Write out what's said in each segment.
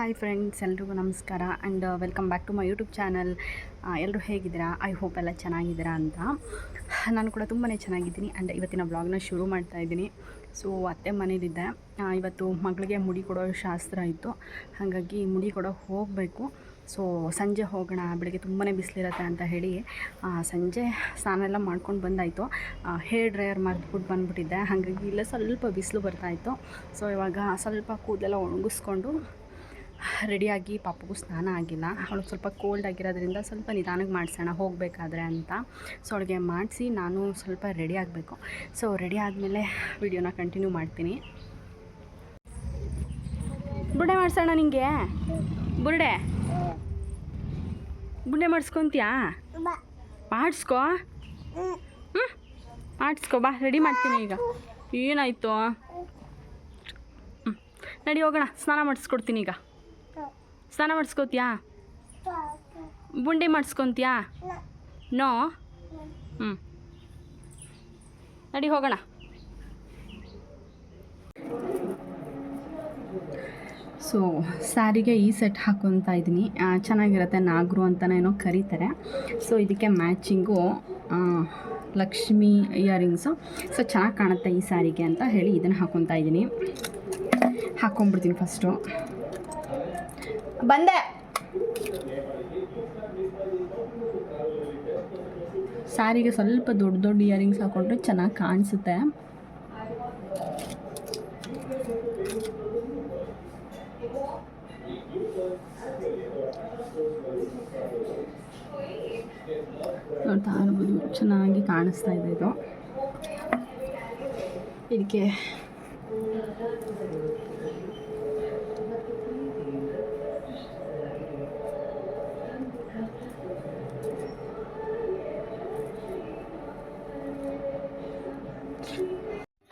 Hi friends, ಎಲ್ರಿಗೂ ನಮಸ್ಕಾರ and welcome back to my YouTube channel ಎಲ್ಲರೂ ಹೇಗಿದ್ದೀರಾ? ಐ ಹೋಪ್ ಎಲ್ಲ ಚೆನ್ನಾಗಿದ್ದೀರಾ ಅಂತ. ನಾನು ಕೂಡ ತುಂಬಾ ಚೆನ್ನಾಗಿದ್ದೀನಿ ಆ್ಯಂಡ್ ಇವತ್ತಿನ ಬ್ಲಾಗ್ನ ಶುರು ಮಾಡ್ತಾ ಇದ್ದೀನಿ. ಸೊ ಅತ್ತೆ ಮನೇಲಿದ್ದೆ ಇವತ್ತು ಮಗಳಿಗೆ ಮುಡಿ ಕೊಡೋ ಶಾಸ್ತ್ರ ಇತ್ತು. ಹಾಗಾಗಿ ಮುಡಿ ಕೊಡೋ ಹೋಗಬೇಕು. ಸೊ ಸಂಜೆ ಹೋಗೋಣ, ಬೆಳಗ್ಗೆ ತುಂಬಾ ಬಿಸಿಲಿರತ್ತೆ ಅಂತ ಹೇಳಿ ಸಂಜೆ ಸ್ನಾನ ಎಲ್ಲ ಮಾಡ್ಕೊಂಡು ಬಂದಾಯಿತು. ಹೇರ್ ಡ್ರೈಯರ್ ಮರೆದ್ಬಿಟ್ಟು ಬಂದುಬಿಟ್ಟಿದ್ದೆ. ಹಾಗಾಗಿ ಇಲ್ಲ ಸ್ವಲ್ಪ ಬಿಸಿಲು ಬರ್ತಾಯಿತ್ತು ಸೊ ಇವಾಗ ಸ್ವಲ್ಪ ಕೂದಲೆಲ್ಲ ಒಣಗಿಸ್ಕೊಂಡು ರೆಡಿಯಾಗಿ ಪಾಪಗೂ ಸ್ನಾನ ಆಗಿಲ್ಲ. ಅವಳು ಸ್ವಲ್ಪ ಕೋಲ್ಡ್ ಆಗಿರೋದ್ರಿಂದ ಸ್ವಲ್ಪ ನಿಧಾನಕ್ಕೆ ಮಾಡಿಸೋಣ ಹೋಗಬೇಕಾದ್ರೆ ಅಂತ. ಸೊ ಅವಳಿಗೆ ಮಾಡಿಸಿ ನಾನು ಸ್ವಲ್ಪ ರೆಡಿ ಆಗಬೇಕು. ಸೊ ರೆಡಿ ಆದಮೇಲೆ ವಿಡಿಯೋನ ಕಂಟಿನ್ಯೂ ಮಾಡ್ತೀನಿ. ಬುರ್ಡೆ ಮಾಡಿಸೋಣ ನಿಂಗೆ? ಬುರ್ಡೆ? ಬುರ್ಡೆ ಮಾಡಿಸ್ಕೊತೀಯಾ? ಮಾಡಿಸ್ಕೋ? ಹ್ಞೂ ಮಾಡಿಸ್ಕೊ ಬಾ ರೆಡಿ ಮಾಡ್ತೀನಿ ಈಗ. ಏನಾಯಿತು? ಹ್ಞೂ ನಡಿ ಹೋಗೋಣ ಸ್ನಾನ ಮಾಡಿಸ್ಕೊಡ್ತೀನಿ ಈಗ. ಸ್ನಾನ ಮಾಡಿಸ್ಕೋತೀಯಾ? ಬುಂಡಿ ಮಾಡಿಸ್ಕೊತೀಯಾ? ನೋ? ಹ್ಞೂ ನಡಿ, ಹೋಗೋಣ. ಸೊ ಸ್ಯಾರಿಗೆ ಈ ಸೆಟ್ ಹಾಕೊತಾ ಇದ್ದೀನಿ. ಚೆನ್ನಾಗಿರುತ್ತೆ ನಾಗರು ಅಂತಲೇ ಏನೋ ಕರೀತಾರೆ. ಸೊ ಇದಕ್ಕೆ ಮ್ಯಾಚಿಂಗು ಲಕ್ಷ್ಮಿ ಇಯರಿಂಗ್ಸು ಸೊ ಚೆನ್ನಾಗಿ ಕಾಣುತ್ತೆ ಈ ಸ್ಯಾರಿಗೆ ಅಂತ ಹೇಳಿ ಇದನ್ನು ಹಾಕೊತಾ ಇದ್ದೀನಿ. ಹಾಕ್ಕೊಂಬಿಡ್ತೀನಿ ಫಸ್ಟು ಬಂದೆ. ಸಾರಿಗೆ ಸ್ವಲ್ಪ ದೊಡ್ಡ ದೊಡ್ಡ ಇಯರಿಂಗ್ಸ್ ಹಾಕೊಂಡ್ರೆ ಚೆನ್ನಾಗಿ ಕಾಣಿಸುತ್ತೆ. ನೋಡ್ತಾ ಇರ್ಬೋದು, ಚೆನ್ನಾಗಿ ಕಾಣಿಸ್ತಾ ಇದೆ ಇದು. ಇದಕ್ಕೆ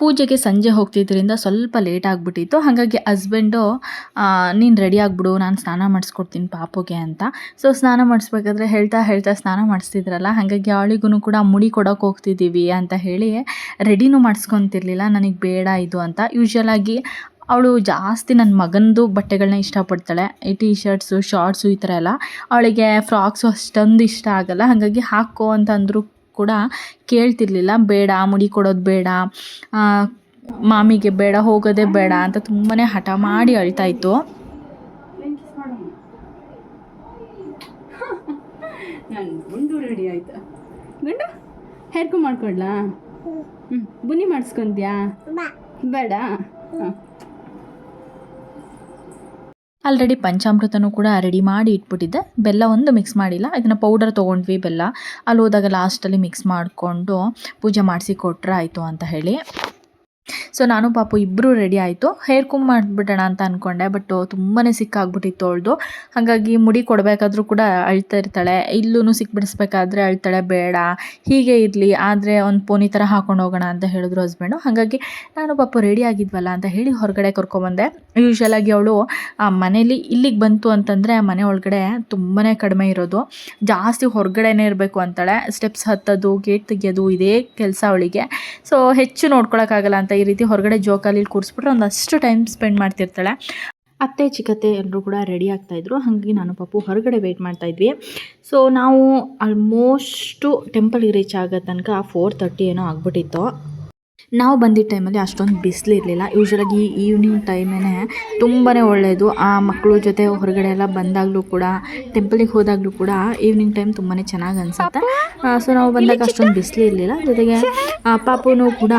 ಪೂಜೆಗೆ ಸಂಜೆ ಹೋಗ್ತಿದ್ದರಿಂದ ಸ್ವಲ್ಪ ಲೇಟ್ ಆಗಿಬಿಟ್ಟಿತ್ತು. ಹಾಗಾಗಿ ಹಸ್ಬೆಂಡು ನೀನು ರೆಡಿ ಆಗಿಬಿಡು, ನಾನು ಸ್ನಾನ ಮಾಡಿಸ್ಕೊಡ್ತೀನಿ ಪಾಪುಗೆ ಅಂತ. ಸೊ ಸ್ನಾನ ಮಾಡಿಸ್ಬೇಕಾದ್ರೆ ಹೇಳ್ತಾ ಹೇಳ್ತಾ ಸ್ನಾನ ಮಾಡಿಸ್ತಿದ್ರಲ್ಲ, ಹಾಗಾಗಿ ಅವಳಿಗೂ ಕೂಡ ಮುಡಿ ಕೊಡೋಕೆ ಹೋಗ್ತಿದ್ದೀವಿ ಅಂತ ಹೇಳಿ ರೆಡಿನೂ ಮಾಡಿಸ್ಕೊತಿರ್ಲಿಲ್ಲ, ನನಗೆ ಬೇಡ ಇದು ಅಂತ. ಯೂಶ್ವಲಾಗಿ ಅವಳು ಜಾಸ್ತಿ ನನ್ನ ಮಗನದು ಬಟ್ಟೆಗಳನ್ನ ಇಷ್ಟಪಡ್ತಾಳೆ. ಈ ಟೀ ಶರ್ಟ್ಸು ಶಾರ್ಟ್ಸು ಈ ಥರ ಎಲ್ಲ. ಅವಳಿಗೆ ಫ್ರಾಕ್ಸು ಅಷ್ಟೊಂದು ಇಷ್ಟ ಆಗಲ್ಲ, ಹಾಗಾಗಿ ಹಾಕೋ ಅಂತ ಅಂದರೂ ಕೂಡ ಕೇಳ್ತಿರ್ಲಿಲ್ಲ. ಬೇಡ, ಮುಡಿ ಕೊಡೋದು ಬೇಡ ಮಾಮಿಗೆ ಬೇಡ, ಹೋಗೋದೇ ಬೇಡ ಅಂತ ತುಂಬಾ ಹಠ ಮಾಡಿ ಅಳ್ತಾ ಇತ್ತು. ಗುಂಡು ರೆಡಿ ಗುಂಡು ಹೇರ್ಕೊ ಮಾಡ್ಕೊಡ್ಲಾ? ಹ್ಞೂ ಬುನಿ ಮಾಡಿಸ್ಕೊಂತೀಯಾ ಬೇಡ. ಆಲ್ರೆಡಿ ಪಂಚಾಮೃತನೂ ಕೂಡ ರೆಡಿ ಮಾಡಿ ಇಟ್ಬಿಟ್ಟಿದ್ದೆ. ಬೆಲ್ಲ ಒಂದು ಮಿಕ್ಸ್ ಮಾಡಿಲ್ಲ. ಇದನ್ನು ಪೌಡರ್ ತೊಗೊಂಡ್ವಿ ಬೆಲ್ಲ. ಅಲ್ಲಿ ಹೋದಾಗ ಲಾಸ್ಟಲ್ಲಿ ಮಿಕ್ಸ್ ಮಾಡಿಕೊಂಡು ಪೂಜೆ ಮಾಡಿಸಿ ಕೊಟ್ರೆ ಆಯಿತು ಅಂತ ಹೇಳಿ. ಸೊ ನಾನು ಪಾಪು ಇಬ್ಬರೂ ರೆಡಿ ಆಯಿತು. ಹೇರ್ ಕುಂಬ್ ಮಾಡಿಬಿಡೋಣ ಅಂತ ಅಂದ್ಕೊಂಡೆ ಬಟ್ ತುಂಬಾ ಸಿಕ್ಕಾಗ್ಬಿಟ್ಟಿತ್ತು ಅವಳ್ದು ಹಾಗಾಗಿ ಮುಡಿ ಕೊಡಬೇಕಾದ್ರೂ ಕೂಡ ಅಳ್ತಾ ಇರ್ತಾಳೆ. ಇಲ್ಲೂ ಸಿಕ್ಬಿಡಿಸ್ಬೇಕಾದ್ರೆ ಅಳ್ತಾಳೆ, ಬೇಡ. ಹೀಗೆ ಇರಲಿ, ಆದರೆ ಒಂದು ಪೋನಿ ಥರ ಹಾಕೊಂಡು ಹೋಗೋಣ ಅಂತ ಹೇಳಿದ್ರು ಹಸ್ಬೆಂಡು ಹಾಗಾಗಿ ನಾನು ಪಾಪು ರೆಡಿ ಆಗಿದ್ವಲ್ಲ ಅಂತ ಹೇಳಿ ಹೊರಗಡೆ ಕರ್ಕೊಂಬಂದೆ. ಯೂಶ್ವಲಾಗಿ ಅವಳು ಮನೇಲಿ ಇಲ್ಲಿಗೆ ಬಂತು ಅಂತಂದರೆ ಮನೆ ಒಳಗಡೆ ತುಂಬಾ ಕಡಿಮೆ ಇರೋದು. ಜಾಸ್ತಿ ಹೊರಗಡೆನೇ ಇರಬೇಕು ಅಂತಾಳೆ. ಸ್ಟೆಪ್ಸ್ ಹತ್ತೋದು ಗೇಟ್ ತೆಗಿಯೋದು, ಇದೇ ಕೆಲಸ ಅವಳಿಗೆ. ಸೊ ಹೆಚ್ಚು ನೋಡ್ಕೊಳಕ್ಕಾಗಲ್ಲ ಅಂತ ಈ ರೀತಿ ಹೊರಗಡೆ ಜೋಕಾಲಿ ಕೂರಿಸ್ಬಿಟ್ರೆ ಒಂದಷ್ಟು ಟೈಮ್ ಸ್ಪೆಂಡ್ ಮಾಡ್ತಿರ್ತಾಳೆ. ಅತ್ತೆ, ಚಿಕ್ಕತ್ತೆ ಎಲ್ಲರೂ ಕೂಡ ರೆಡಿ ಆಗ್ತಾಯಿದ್ರು ಹಾಗಾಗಿ ನಾನು ಪಾಪು ಹೊರಗಡೆ ವೆಯ್ಟ್ ಮಾಡ್ತಾಯಿದ್ವಿ ಸೊ ನಾವು ಆಲ್ಮೋಸ್ಟು ಟೆಂಪಲ್ಗೆ ರೀಚ್ ಆಗೋ ತನಕ ಫೋರ್ ತರ್ಟಿ ಏನೋ ಆಗ್ಬಿಟ್ಟಿತ್ತು. ನಾವು ಬಂದಿದ್ದ ಟೈಮಲ್ಲಿ ಅಷ್ಟೊಂದು ಬಿಸಿಲು ಇರಲಿಲ್ಲ. ಯೂಶ್ವಲಾಗಿ ಈವ್ನಿಂಗ್ ಟೈಮೇ ತುಂಬಾ ಒಳ್ಳೆಯದು. ಆ ಮಕ್ಕಳ ಜೊತೆ ಹೊರಗಡೆ ಎಲ್ಲ ಬಂದಾಗಲೂ ಕೂಡ ಟೆಂಪಲಿಗೆ ಹೋದಾಗಲೂ ಕೂಡ ಈವ್ನಿಂಗ್ ಟೈಮ್ ತುಂಬಾ ಚೆನ್ನಾಗಿ ಅನಿಸುತ್ತೆ. ಸೊ ನಾವು ಬಂದಾಗ ಅಷ್ಟೊಂದು ಬಿಸಿಲು ಇರಲಿಲ್ಲ. ಜೊತೆಗೆ ಪಾಪುನು ಕೂಡ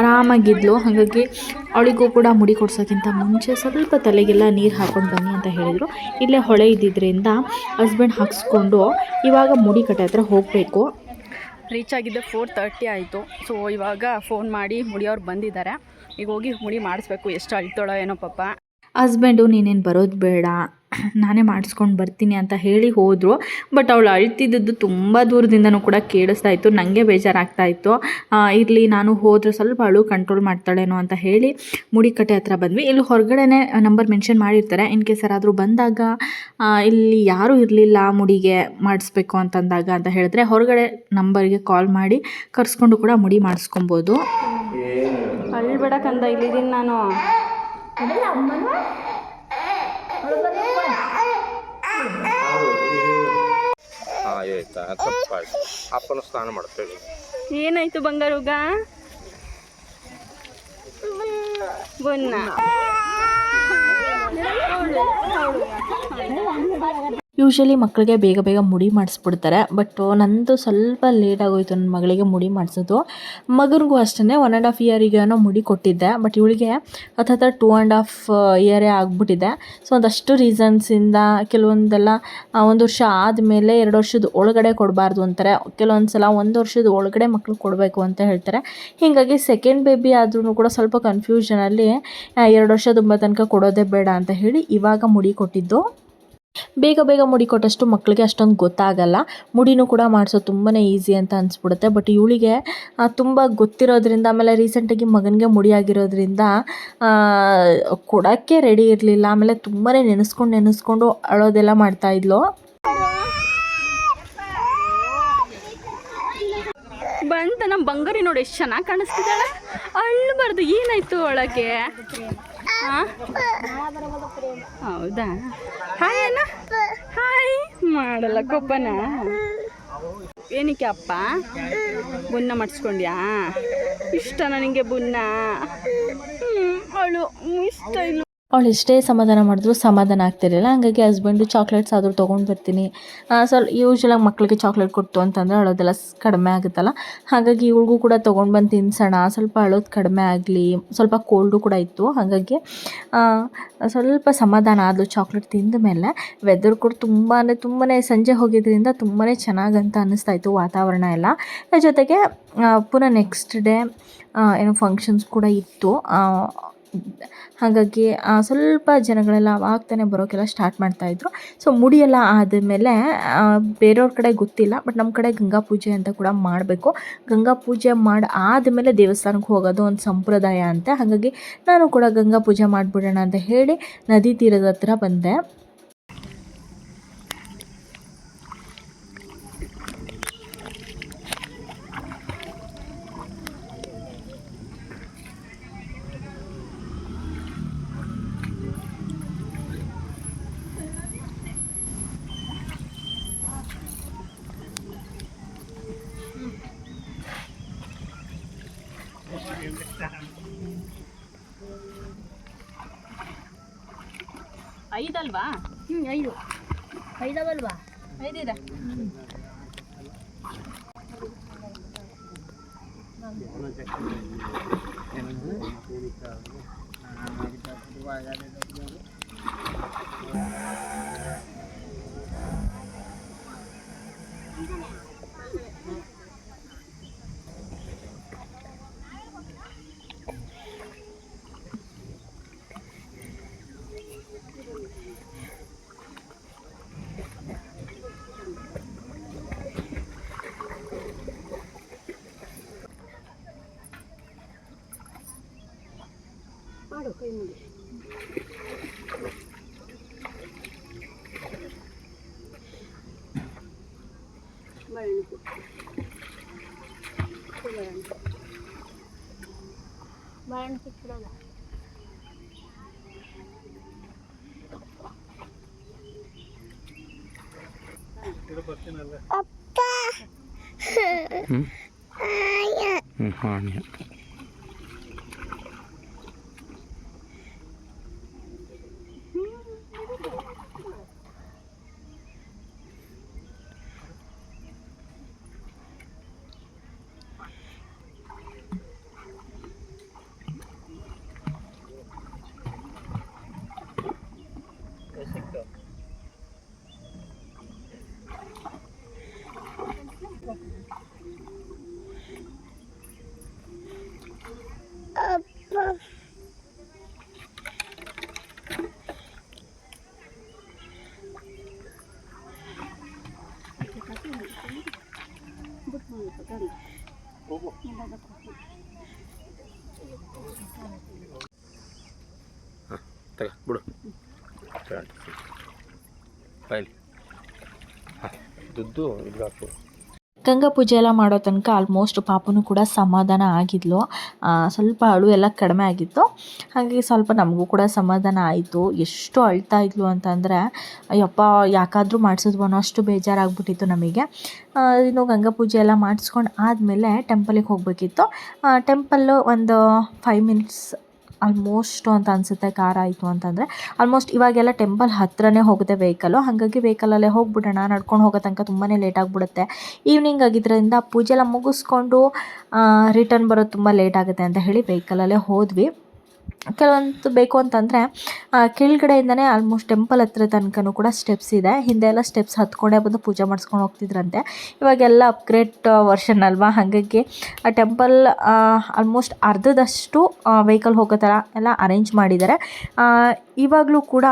ಆರಾಮಾಗಿದ್ಲು. ಹಾಗಾಗಿ ಅವಳಿಗೂ ಕೂಡ ಮುಡಿ ಕೊಡ್ಸೋಕ್ಕಿಂತ ಮುಂಚೆ ಸ್ವಲ್ಪ ತಲೆಗೆಲ್ಲ ನೀರು ಹಾಕೊಂಡು ಬನ್ನಿ ಅಂತ ಹೇಳಿದರು. ಇಲ್ಲೇ ಹೊಳೆ ಇದ್ದಿದ್ದರಿಂದ ಹಸ್ಬೆಂಡ್ ಹಾಕ್ಸ್ಕೊಂಡು ಇವಾಗ ಮುಡಿ ಕಟ್ಟೆ ಹತ್ರ ಹೋಗಬೇಕು. ರೀಚ್ ಆಗಿದ್ದೆ ಫೋರ್ ತರ್ಟಿ ಆಯಿತು. ಸೊ ಇವಾಗ ಫೋನ್ ಮಾಡಿ ಮುಡಿಯವ್ರು ಬಂದಿದ್ದಾರೆ. ಈಗ ಹೋಗಿ ಮುಡಿ ಮಾಡಿಸ್ಬೇಕು. ಎಷ್ಟು ಅಳ್ತಾಳೋ ಏನೋ ಪಾಪ. ಹಸ್ಬೆಂಡು ನೀನೇನು ಬರೋದು ಬೇಡ. ನಾನೇ ಮಾಡಿಸ್ಕೊಂಡು ಬರ್ತೀನಿ ಅಂತ ಹೇಳಿ ಹೋದರು. ಬಟ್ ಅವಳು ಅಳ್ತಿದ್ದದ್ದು ತುಂಬ ದೂರದಿಂದನೂ ಕೂಡ ಕೇಳಿಸ್ತಾ ಇತ್ತು. ನನಗೆ ಬೇಜಾರಾಗ್ತಾ ಇತ್ತು. ಇರಲಿ ನಾನು ಹೋದರೆ ಸ್ವಲ್ಪ ಅಳು ಕಂಟ್ರೋಲ್ ಮಾಡ್ತಾಳೇನೋ ಅಂತ ಹೇಳಿ ಮುಡಿಕಟ್ಟೆ ಹತ್ರ ಬಂದ್ವಿ. ಇಲ್ಲಿ ಹೊರಗಡೆನೇ ನಂಬರ್ ಮೆನ್ಷನ್ ಮಾಡಿರ್ತಾರೆ. ಇನ್ ಕೇಸ್ ಯಾರಾದರೂ ಬಂದಾಗ ಇಲ್ಲಿ ಯಾರೂ ಇರಲಿಲ್ಲ ಮುಡಿಗೆ ಮಾಡಿಸ್ಬೇಕು ಅಂತಂದಾಗ ಅಂತ ಹೇಳಿದ್ರೆ ಹೊರಗಡೆ ನಂಬರ್ಗೆ ಕಾಲ್ ಮಾಡಿ ಕರ್ಸ್ಕೊಂಡು ಕೂಡ ಮುಡಿ ಮಾಡಿಸ್ಕೊಬೋದು. ಅಳ್ಬೇಡಕ್ಕಂದ ಇಲ್ಲಿದ್ದೀನಿ ನಾನು. ಆಯ್ತಾ ತಪ್ಪಾಯ್ತು. ಅಪ್ಪನ ಸ್ನಾನ ಮಾಡ್ತೇವೆ ಏನಾಯ್ತು ಬಂಗಾರುಗ? ಬನ್ನ ಯೂಶ್ವಲಿ ಮಕ್ಕಳಿಗೆ ಬೇಗ ಬೇಗ ಮುಡಿ ಮಾಡಿಸ್ಬಿಡ್ತಾರೆ. ಬಟ್ ನಂದು ಸ್ವಲ್ಪ ಲೇಟ್ ಆಗೋಯ್ತು ನನ್ನ ಮಗಳಿಗೆ ಮುಡಿ ಮಾಡಿಸೋದು. ಮಗನಿಗೂ ಅಷ್ಟೇ ಒನ್ ಆ್ಯಂಡ್ ಹಾಫ್ ಇಯರಿಗೇನೋ ಮುಡಿ ಕೊಟ್ಟಿದ್ದೆ. ಬಟ್ ಇವಳಿಗೆ ಹತ್ತತ್ರ ಟೂ ಆ್ಯಂಡ್ ಹಾಫ್ ಇಯರೇ ಆಗಿಬಿಟ್ಟಿದೆ. ಸೊ ಒಂದಷ್ಟು ರೀಸನ್ಸಿಂದ ಕೆಲವೊಂದೆಲ್ಲ ಒಂದು ವರ್ಷ ಆದಮೇಲೆ ಎರಡು ವರ್ಷದ ಒಳಗಡೆ ಕೊಡಬಾರ್ದು ಅಂತಾರೆ. ಕೆಲವೊಂದು ಸಲ ಒಂದು ವರ್ಷದ ಒಳಗಡೆ ಮಕ್ಕಳು ಕೊಡಬೇಕು ಅಂತ ಹೇಳ್ತಾರೆ. ಹೀಗಾಗಿ ಸೆಕೆಂಡ್ ಬೇಬಿ ಆದ್ರೂ ಕೂಡ ಸ್ವಲ್ಪ ಕನ್ಫ್ಯೂಷನಲ್ಲಿ ಎರಡು ವರ್ಷದ ತುಂಬ ತನಕ ಕೊಡೋದೇ ಬೇಡ ಅಂತ ಹೇಳಿ ಇವಾಗ ಮುಡಿ ಕೊಟ್ಟಿದ್ದು. ಬೇಗ ಬೇಗ ಮುಡಿ ಕೊಟ್ಟಷ್ಟು ಮಕ್ಕಳಿಗೆ ಅಷ್ಟೊಂದು ಗೊತ್ತಾಗಲ್ಲ. ಮುಡಿನೂ ಕೂಡ ಮಾಡಿಸೋದು ತುಂಬಾ ಈಸಿ ಅಂತ ಅನಿಸ್ಬಿಡುತ್ತೆ. ಬಟ್ ಇವಳಿಗೆ ತುಂಬ ಗೊತ್ತಿರೋದ್ರಿಂದ, ಆಮೇಲೆ ರೀಸೆಂಟಾಗಿ ಮಗನಿಗೆ ಮುಡಿ ಆಗಿರೋದ್ರಿಂದ ಕೊಡೋಕ್ಕೆ ರೆಡಿ ಇರಲಿಲ್ಲ. ಆಮೇಲೆ ತುಂಬಾ ನೆನೆಸ್ಕೊಂಡು ನೆನೆಸ್ಕೊಂಡು ಅಳೋದೆಲ್ಲ ಮಾಡ್ತಾಯಿದ್ಲು ಬಂತ ನಮ್ಮ ಬಂಗಾರಿ ನೋಡಿ ಎಷ್ಟು ಚೆನ್ನಾಗಿ ಕಾಣಿಸ್ತಿದ್ದಾಳೆ. ಅಳ್ಬಾರ್ದು, ಏನಾಯ್ತು ಒಳಗೆ? ಹೌದಾ? ಹಾಯ್ ಅಣ್ಣ. ಹಾಯ್ ಮಾಡಲ್ಲ ಕೊಪ್ಪನ ಏನಕ್ಕೆ ಅಪ್ಪ? ಬುನ್ನ ಮಾಡಿಸ್ಕೊಂಡ್ಯಾ? ಇಷ್ಟ ನನಗೆ ಬುನ್ನ? ಅವಳು, ಇಷ್ಟ ಇಲ್ಲ. ಅವಳು ಎಷ್ಟೇ ಸಮಾಧಾನ ಮಾಡಿದ್ರು ಸಮಾಧಾನ ಆಗ್ತಿರಲಿಲ್ಲ. ಹಂಗಾಗಿ ಹಸ್ಬೆಂಡು ಚಾಕ್ಲೇಟ್ಸ್ ಆದರೂ ತೊಗೊಂಡು ಬರ್ತೀನಿ. ಸ್ವಲ್ಪ ಯೂಶ್ವಲಾಗಿ ಮಕ್ಕಳಿಗೆ ಚಾಕ್ಲೇಟ್ ಕೊಡ್ತು ಅಂತಂದರೆ ಅಳೋದೆಲ್ಲ ಸ್- ಕಡಿಮೆ ಆಗುತ್ತಲ್ಲ. ಹಾಗಾಗಿ ಇವಳಿಗೂ ಕೂಡ ತೊಗೊಂಡು ಬಂದು ತಿನ್ಸೋಣ. ಸ್ವಲ್ಪ ಅಳೋದು ಕಡಿಮೆ ಆಗಲಿ. ಸ್ವಲ್ಪ ಕೋಲ್ಡು ಕೂಡ ಇತ್ತು. ಹಾಗಾಗಿ ಸ್ವಲ್ಪ ಸಮಾಧಾನ ಆದಳು ಚಾಕ್ಲೇಟ್ ತಿಂದ ಮೇಲೆ. ವೆದರ್ ಕೂಡ ತುಂಬಾ ತುಂಬಾ ಸಂಜೆ ಹೋಗಿದ್ದರಿಂದ ತುಂಬಾ ಚೆನ್ನಾಗಂತ ಅನ್ನಿಸ್ತಾ ಇತ್ತು ವಾತಾವರಣ ಎಲ್ಲ. ಜೊತೆಗೆ ಪುನಃ ನೆಕ್ಸ್ಟ್ ಡೇ ಏನೋ ಫಂಕ್ಷನ್ಸ್ ಕೂಡ ಇತ್ತು. ಹಾಗಾಗಿ ಸ್ವಲ್ಪ ಜನಗಳೆಲ್ಲ ಆಗ್ತಾನೆ ತಾನೇ ಬರೋಕ್ಕೆಲ್ಲ ಸ್ಟಾರ್ಟ್ ಮಾಡ್ತಾಯಿದ್ರು. ಸೊ ಮುಡಿ ಎಲ್ಲ ಆದಮೇಲೆ ಬೇರೆಯವ್ರ ಕಡೆ ಗೊತ್ತಿಲ್ಲ ಬಟ್ ನಮ್ಮ ಕಡೆ ಗಂಗಾ ಪೂಜೆ ಅಂತ ಕೂಡ ಮಾಡಬೇಕು. ಗಂಗಾ ಪೂಜೆ ಮಾಡಿ ಆದಮೇಲೆ ದೇವಸ್ಥಾನಕ್ಕೆ ಹೋಗೋದು ಒಂದು ಸಂಪ್ರದಾಯ ಅಂತ. ಹಾಗಾಗಿ, ನಾನು ಕೂಡ ಗಂಗಾ ಪೂಜೆ ಮಾಡಿಬಿಡೋಣ ಅಂತ ಹೇಳಿ ನದಿ ತೀರದ ಹತ್ರ ಬಂದೆ. ಐದಲ್ವಾ? ಹ್ಞೂ ಐದು. ಐದವಲ್ವಾ? ಐದಿದೆ. ಮಾಡು Bayern Fitzroda. അപ്പ ആയ ತಗ ಬಿಡು. ಫೈಲ್ ಹಾಂ ದುಡ್ಡು ಇಲ್ಲಿ ಹಾಕು ಗಂಗಾ ಪೂಜೆ ಎಲ್ಲ ಮಾಡೋ ತನಕ ಆಲ್ಮೋಸ್ಟ್ ಪಾಪನೂ ಕೂಡ ಸಮಾಧಾನ ಆಗಿದ್ಲು. ಸ್ವಲ್ಪ ಅಳು ಎಲ್ಲ ಕಡಿಮೆ ಆಗಿತ್ತು. ಹಾಗಾಗಿ ಸ್ವಲ್ಪ ನಮಗೂ ಕೂಡ ಸಮಾಧಾನ ಆಯಿತು. ಎಷ್ಟು ಅಳ್ತಾ ಇದ್ಲು ಅಂತಂದರೆ, ಅಯ್ಯಪ್ಪ, ಯಾಕಾದರೂ ಮಾಡಿಸಿದ್ವು ಅಷ್ಟು ಬೇಜಾರಾಗ್ಬಿಟ್ಟಿತ್ತು ನಮಗೆ. ಇನ್ನು ಗಂಗಾ ಪೂಜೆ ಎಲ್ಲ ಮಾಡಿಸ್ಕೊಂಡು ಆದಮೇಲೆ ಟೆಂಪಲಿಗೆ ಹೋಗಬೇಕಿತ್ತು. ಟೆಂಪಲ್ಲು ಒಂದು ಫೈವ್ ಮಿನಿಟ್ಸ್ ಆಲ್ಮೋಸ್ಟ್ ಅಂತ ಅನಿಸುತ್ತೆ ಕಾರ್ ಆಯಿತು ಅಂತಂದರೆ. ಆಲ್ಮೋಸ್ಟ್ ಇವಾಗೆಲ್ಲ ಟೆಂಪಲ್ ಹತ್ರನೇ ಹೋಗುತ್ತೆ ವೆಹಿಕಲ್ಲು ಹಾಗಾಗಿ ವೆಹಿಕಲಲ್ಲೇ ಹೋಗ್ಬಿಡೋಣ, ನಡ್ಕೊಂಡು ಹೋಗೋ ತನಕ ತುಂಬಾ ಲೇಟ್ ಆಗಿಬಿಡುತ್ತೆ. ಈವ್ನಿಂಗ್ ಆಗಿದ್ದರಿಂದ ಪೂಜೆ ಎಲ್ಲ ಮುಗಿಸ್ಕೊಂಡು ರಿಟರ್ನ್ ಬರೋದು ತುಂಬ ಲೇಟ್ ಆಗುತ್ತೆ ಅಂತ ಹೇಳಿ ವೆಹಿಕಲಲ್ಲೇ ಹೋದ್ವಿ. ಕೆಲವೊಂದು ಬೇಕು ಅಂತಂದರೆ ಕೆಳಗಡೆಯಿಂದನೇ ಆಲ್ಮೋಸ್ಟ್ ಟೆಂಪಲ್ ಹತ್ರ ತನಕನೂ ಕೂಡ ಸ್ಟೆಪ್ಸ್ ಇದೆ. ಹಿಂದೆ ಎಲ್ಲ ಸ್ಟೆಪ್ಸ್ ಹತ್ಕೊಂಡೇ ಬಂದು ಪೂಜೆ ಮಾಡಿಸ್ಕೊಂಡು ಹೋಗ್ತಿದ್ರಂತೆ. ಇವಾಗೆಲ್ಲ ಅಪ್ಗ್ರೇಡ್ ವರ್ಷನ್ ಅಲ್ವಾ? ಹಾಗಾಗಿ ಆ ಟೆಂಪಲ್ ಆಲ್ಮೋಸ್ಟ್ ಅರ್ಧದಷ್ಟು ವೆಹಿಕಲ್ ಹೋಗೋ ಥರ ಎಲ್ಲ ಅರೇಂಜ್ ಮಾಡಿದ್ದಾರೆ. ಇವಾಗಲೂ ಕೂಡ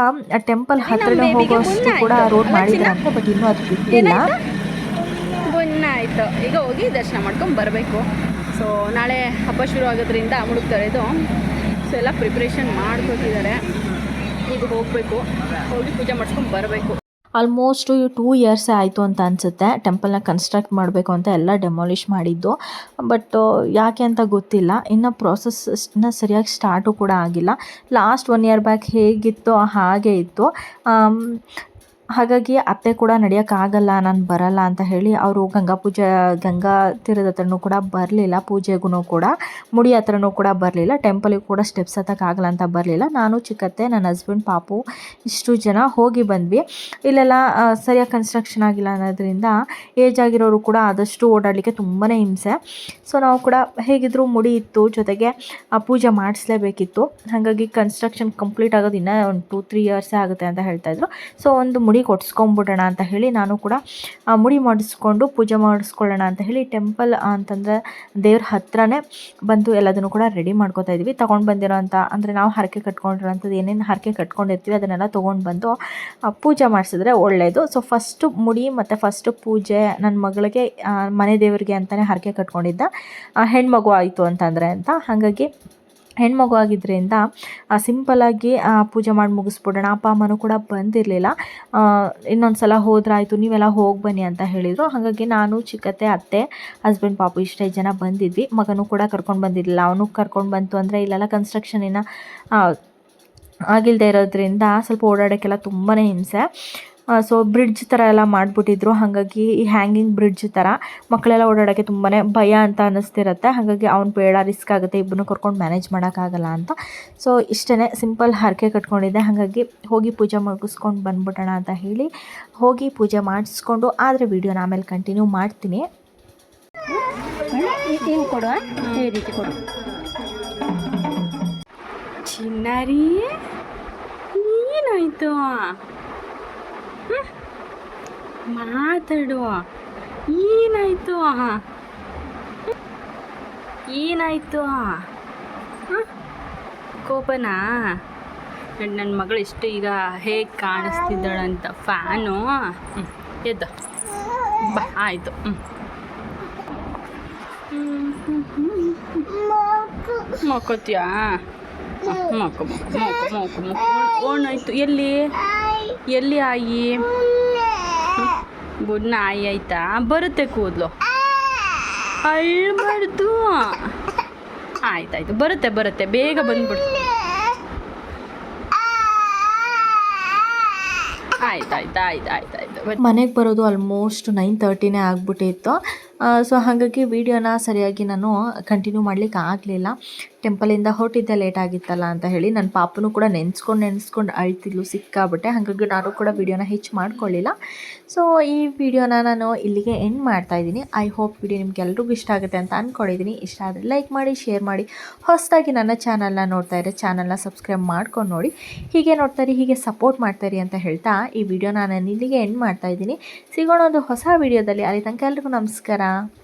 ಟೆಂಪಲ್ ಹತ್ರನೇ ಹೋಗೋಷ್ಟು ಕೂಡ ರೋಡ್ ಮಾಡಿದ್ದಾರೆ ಬಟ್ ಇನ್ನೂ ಅದು ಬಿಟ್ಟಿಲ್ಲ. ಆಯಿತು. ಈಗ ಹೋಗಿ ದರ್ಶನ ಮಾಡ್ಕೊಂಡು ಬರಬೇಕು. ಸೊ ನಾಳೆ ಹಬ್ಬ ಶುರು ಆಗೋದ್ರಿಂದ ಮುಡುಕ್ತಾರೆ ಇದು. ಸೊ ಎಲ್ಲ ಪ್ರಿಪ್ರೇಷನ್ ಮಾಡ್ಕೊತಿದ್ದಾರೆ ಈಗ ಹೋಗಬೇಕು. ಹೋಗಿ ಪೂಜೆ ಮಾಡಿಸ್ಕೊಂಡು ಬರಬೇಕು. ಆಲ್ಮೋಸ್ಟ್ ಟೂ ಇಯರ್ಸ್ ಆಯಿತು ಅಂತ ಅನಿಸುತ್ತೆ. ಟೆಂಪಲ್ನ ಕನ್ಸ್ಟ್ರಕ್ಟ್ ಮಾಡಬೇಕು ಅಂತ ಎಲ್ಲ ಡೆಮಾಲಿಷ್ ಮಾಡಿದ್ದು. ಬಟ್ ಯಾಕೆ ಅಂತ ಗೊತ್ತಿಲ್ಲ. ಇನ್ನು ಪ್ರೋಸೆಸ್ನ ಸರಿಯಾಗಿ ಸ್ಟಾರ್ಟು ಕೂಡ ಆಗಿಲ್ಲ. ಲಾಸ್ಟ್ ಒನ್ ಇಯರ್ ಬ್ಯಾಕ್ ಹೇಗಿತ್ತು ಹಾಗೆ ಇತ್ತು. ಹಾಗಾಗಿ ಅತ್ತೆ ಕೂಡ ನಡೆಯೋಕ್ಕಾಗಲ್ಲ, ನಾನು ಬರಲ್ಲ ಅಂತ ಹೇಳಿ ಅವರು ಗಂಗಾ ಪೂಜೆ, ಗಂಗಾ ತೀರದ ಹತ್ರನೂ ಕೂಡ ಬರಲಿಲ್ಲ ಪೂಜೆಗೂ ಕೂಡ. ಮುಡಿ ಹತ್ರನೂ ಕೂಡ ಬರಲಿಲ್ಲ ಟೆಂಪಲಿಗೆ ಕೂಡ ಸ್ಟೆಪ್ಸ್ ಹತ್ತಕ್ಕಾಗಲ್ಲ ಅಂತ ಬರಲಿಲ್ಲ. ನಾನು, ಚಿಕ್ಕತ್ತೆ, ನನ್ನ ಹಸ್ಬೆಂಡ್ ಪಾಪು, ಇಷ್ಟು ಜನ ಹೋಗಿ ಬಂದ್ವಿ. ಇಲ್ಲೆಲ್ಲ ಸರಿಯಾಗಿ ಕನ್ಸ್ಟ್ರಕ್ಷನ್ ಆಗಿಲ್ಲ ಅನ್ನೋದ್ರಿಂದ ಏಜ್ ಆಗಿರೋರು ಕೂಡ ಆದಷ್ಟು ಓಡಾಡಲಿಕ್ಕೆ ತುಂಬಾ ಹಿಂಸೆ. ಸೊ ನಾವು ಕೂಡ ಹೇಗಿದ್ದರೂ ಮುಡಿ ಇತ್ತು, ಜೊತೆಗೆ ಪೂಜೆ ಮಾಡಿಸ್ಲೇಬೇಕಿತ್ತು. ಹಾಗಾಗಿ ಕನ್ಸ್ಟ್ರಕ್ಷನ್ ಕಂಪ್ಲೀಟ್ ಆಗೋದು ಇನ್ನೂ ಒಂದು ಟೂ ತ್ರೀ ಇಯರ್ಸೇ ಆಗುತ್ತೆ ಅಂತ ಹೇಳ್ತಾಯಿದ್ರು ಸೊ ಒಂದು ಮುಡಿ ಕೊಡ್ಸ್ಕೊಂಬಿಡೋಣ ಅಂತ ಹೇಳಿ ನಾನು ಕೂಡ ಮುಡಿ ಮಾಡಿಸ್ಕೊಂಡು ಪೂಜೆ ಮಾಡಿಸ್ಕೊಳ್ಳೋಣ ಅಂತ ಹೇಳಿ ಟೆಂಪಲ್ ಅಂತಂದರೆ ದೇವ್ರ ಹತ್ರನೇ ಬಂದು ಎಲ್ಲದನ್ನು ಕೂಡ ರೆಡಿ ಮಾಡ್ಕೋತಾ ಇದ್ವಿ. ತೊಗೊಂಡು ಬಂದಿರೋ ಅಂಥ ಅಂದರೆ ನಾವು ಹರಕೆ ಕಟ್ಕೊಂಡಿರೋಂಥದ್ದು ಏನೇನು ಹರಕೆ ಕಟ್ಕೊಂಡಿರ್ತೀವಿ ಅದನ್ನೆಲ್ಲ ತೊಗೊಂಡು ಬಂದು ಪೂಜೆ ಮಾಡಿಸಿದ್ರೆ ಒಳ್ಳೆಯದು ಸೊ ಫಸ್ಟು ಮುಡಿ ಮತ್ತು ಫಸ್ಟು ಪೂಜೆ ನನ್ನ ಮಗಳಿಗೆ ಮನೆ ದೇವರಿಗೆ ಅಂತಲೇ ಹರಕೆ ಕಟ್ಕೊಂಡಿದ್ದ. ಹೆಣ್ಮಗು ಆಯಿತು ಅಂತಂದರೆ ಅಂತ. ಹಾಗಾಗಿ ಹೆಣ್ಮಗು ಆಗಿದ್ದರಿಂದ ಸಿಂಪಲ್ಲಾಗಿ ಪೂಜೆ ಮಾಡಿ ಮುಗಿಸ್ಬಿಡೋಣ, ಅಪ್ಪ, ಅಮ್ಮನೂ ಕೂಡ ಬಂದಿರಲಿಲ್ಲ. ಇನ್ನೊಂದು ಸಲ ಹೋದ್ರಾಯಿತು, ನೀವೆಲ್ಲ ಹೋಗಿ ಬನ್ನಿ ಅಂತ ಹೇಳಿದರು. ಹಾಗಾಗಿ ನಾನು, ಚಿಕ್ಕತ್ತೆ, ಅತ್ತೆ ಹಸ್ಬೆಂಡ್ ಪಾಪು ಇಷ್ಟೇ ಜನ ಬಂದಿದ್ವಿ. ಮಗನೂ ಕೂಡ ಕರ್ಕೊಂಡು ಬಂದಿರಲಿಲ್ಲ. ಅವನು ಕರ್ಕೊಂಡು ಬಂತು ಅಂದರೆ ಇಲ್ಲೆಲ್ಲ ಕನ್ಸ್ಟ್ರಕ್ಷನಿನ ಆಗಿಲ್ಲದೆ ಇರೋದ್ರಿಂದ ಸ್ವಲ್ಪ ಓಡಾಡೋಕ್ಕೆಲ್ಲ ತುಂಬಾ ಹಿಂಸೆ. ಸೊ ಬ್ರಿಡ್ಜ್ ಥರ ಎಲ್ಲ ಮಾಡಿಬಿಟ್ಟಿದ್ರು. ಹಾಗಾಗಿ ಈ ಹ್ಯಾಂಗಿಂಗ್ ಬ್ರಿಡ್ಜ್ ಥರ ಮಕ್ಕಳೆಲ್ಲ ಓಡಾಡೋಕ್ಕೆ ತುಂಬಾ ಭಯ ಅಂತ ಅನ್ನಿಸ್ತಿರತ್ತೆ. ಹಾಗಾಗಿ ಅವ್ನು ಬೇಡ ರಿಸ್ಕ್ ಆಗುತ್ತೆ ಇಬ್ಬರನ್ನೂ ಕರ್ಕೊಂಡು ಮ್ಯಾನೇಜ್ ಮಾಡೋಕ್ಕಾಗಲ್ಲ ಅಂತ. ಸೊ ಇಷ್ಟೇ ಸಿಂಪಲ್ ಹರಕೆ ಕಟ್ಕೊಂಡಿದ್ದೆ. ಹಾಗಾಗಿ ಹೋಗಿ ಪೂಜೆ ಮುಗಿಸ್ಕೊಂಡು ಬಂದ್ಬಿಡೋಣ ಅಂತ ಹೇಳಿ ಹೋಗಿ ಪೂಜೆ ಮಾಡಿಸ್ಕೊಂಡು, ಆದರೆ ವೀಡಿಯೋನ ಆಮೇಲೆ ಕಂಟಿನ್ಯೂ ಮಾಡ್ತೀನಿ. ಚಿನ್ನಾರಿ, ಏನಾಯ್ತು? ಹ್ಮ್? ಮಾತಾಡು ಏನಾಯ್ತು? ಏನಾಯ್ತು? ಕೋಪನಾ ನನ್ನ ಮಗಳು ಇಷ್ಟು ಈಗ ಹೇಗೆ ಕಾಣಿಸ್ತಿದ್ದಾಳಂತ ಫ್ಯಾನು ಎದ್ದ ಬಾ ಆಯಿತು ಹ್ಞೂ ಮಕ್ಕೋತ್ಯಾ ಮಕ್ಕ ಮಕ್ಕ ಮಕ್ಕ ಎಲ್ಲಿ ಎಲ್ಲಿ ಆಯಿ? ಗುಡ್ ಆಯಿ ಆಯ್ತಾ? ಬರುತ್ತೆ ಕೂದಲು. ಅಳ್ಬಾರ್ದು ಆಯ್ತಾಯ್ತು, ಬರುತ್ತೆ ಬರುತ್ತೆ. ಬೇಗ ಬಂದ್ಬಿಡು. ಆಯ್ತಾಯ್ತು ಆಯ್ತು ಆಯ್ತು ಆಯ್ತು ಮನೆಗೆ ಬರೋದು ಆಲ್ಮೋಸ್ಟ್ ನೈನ್ ತರ್ಟಿನೇ ಆಗಿಬಿಟ್ಟಿತ್ತು. ಸೊ ಹಾಗಾಗಿ ವೀಡಿಯೋನ ಸರಿಯಾಗಿ ನಾನು ಕಂಟಿನ್ಯೂ ಮಾಡ್ಲಿಕ್ಕೆ ಆಗಲಿಲ್ಲ. ಟೆಂಪಲಿಂದ ಹೊರಟಿದ್ದೆ ಲೇಟ್ ಆಗಿತ್ತಲ್ಲ ಅಂತ ಹೇಳಿ ನನ್ನ ಪಾಪನೂ ಕೂಡ ನೆನೆಸ್ಕೊಂಡು ನೆನೆಸ್ಕೊಂಡು ಅಳ್ತಿದ್ಲು, ಸಿಕ್ಕಾಬಿಟ್ಟೆ. ಹಾಗಾಗಿ ನಾನು ಕೂಡ ವೀಡಿಯೋನ ಹೆಚ್ಚು ಮಾಡ್ಕೊಳ್ಳಿಲ್ಲ. ಸೊ ಈ ವಿಡಿಯೋನ ನಾನು ಇಲ್ಲಿಗೆ ಎಂಡ್ ಮಾಡ್ತಾ ಇದ್ದೀನಿ. ಐ ಹೋಪ್ ವಿಡಿಯೋ ನಿಮ್ಗೆ ಎಲ್ರಿಗೂ ಇಷ್ಟ ಆಗುತ್ತೆ ಅಂತ ಅಂದ್ಕೊಂಡಿದ್ದೀನಿ ಇಷ್ಟ ಆದರೆ ಲೈಕ್ ಮಾಡಿ ಶೇರ್ ಮಾಡಿ. ಹೊಸದಾಗಿ ನನ್ನ ಚಾನಲ್ನ ನೋಡ್ತಾ ಇದ್ದರೆ ಚಾನಲ್ನ ಸಬ್ಸ್ಕ್ರೈಬ್ ಮಾಡ್ಕೊಂಡು ನೋಡಿ. ಹೀಗೆ ನೋಡ್ತಾರೆ ಹೀಗೆ ಸಪೋರ್ಟ್ ಮಾಡ್ತಾರೆ ಅಂತ ಹೇಳ್ತಾ ಈ ವಿಡಿಯೋನ ನಾನು ಇಲ್ಲಿಗೆ ಎಂಡ್ ಮಾಡ್ತಾ ಇದ್ದೀನಿ. ಸಿಗೋಣ ಒಂದು ಹೊಸ ವಿಡಿಯೋದಲ್ಲಿ. ಅಲ್ಲಿ ತನಕ ಎಲ್ರಿಗೂ ನಮಸ್ಕಾರ. 감사합니다.